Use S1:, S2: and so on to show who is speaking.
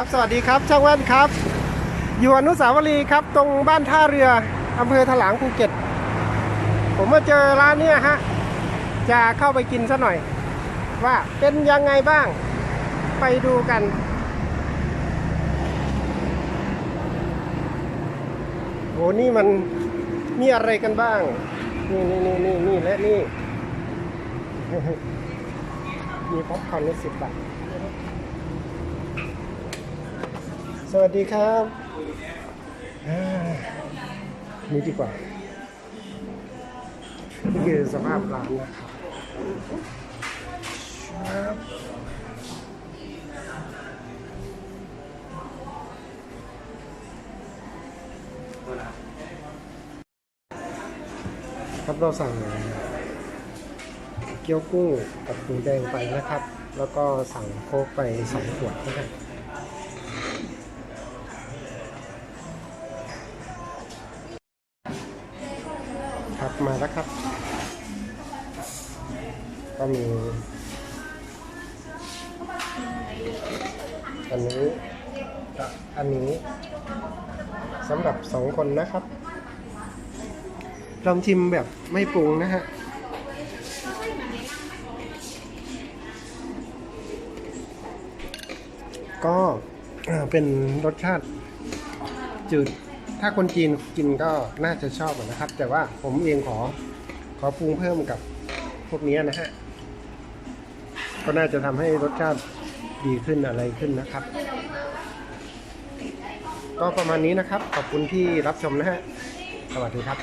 S1: ครับ สวัสดีครับ ช่างแว่นครับ อยู่อนุสาวรีย์ครับ ตรงบ้านท่าเรืออำเภอถลางภูเก็ต ผมมาเจอร้านเนี้ยฮะ จะเข้าไปกินซะหน่อย ว่าเป็นยังไงบ้าง ไปดูกันโหนี่มันมีอะไรกันบ้าง นี่นี่นี่นี่นี่และนี่ มีป๊อปคอร์นในสิบบาท สวัสดีครับนี่ดีกว่า นี่คือสภาพร้านนะครับครับครับเราสั่งเกี๊ยวกุ้งกับหมูแดงไปนะครับ แล้วก็สั่งโค้กไปสองขวดนะครับ ครับมาแล้วครับ ก็มี อันนี้กับอันนี้สำหรับสองคนนะครับ ลองชิมแบบไม่ปรุงนะฮะก็เอ่อเป็นรสชาติจืด ถ้าคนจีนกินก็น่าจะชอบนะครับ แต่ว่าผมเองขอขอปรุงเพิ่มกับพวกนี้นะฮะก็น่าจะทำให้รสชาติดีขึ้นอะไรขึ้นนะครับ ก็ประมาณนี้นะครับ ขอบคุณที่รับชมนะฮะ สวัสดีครับ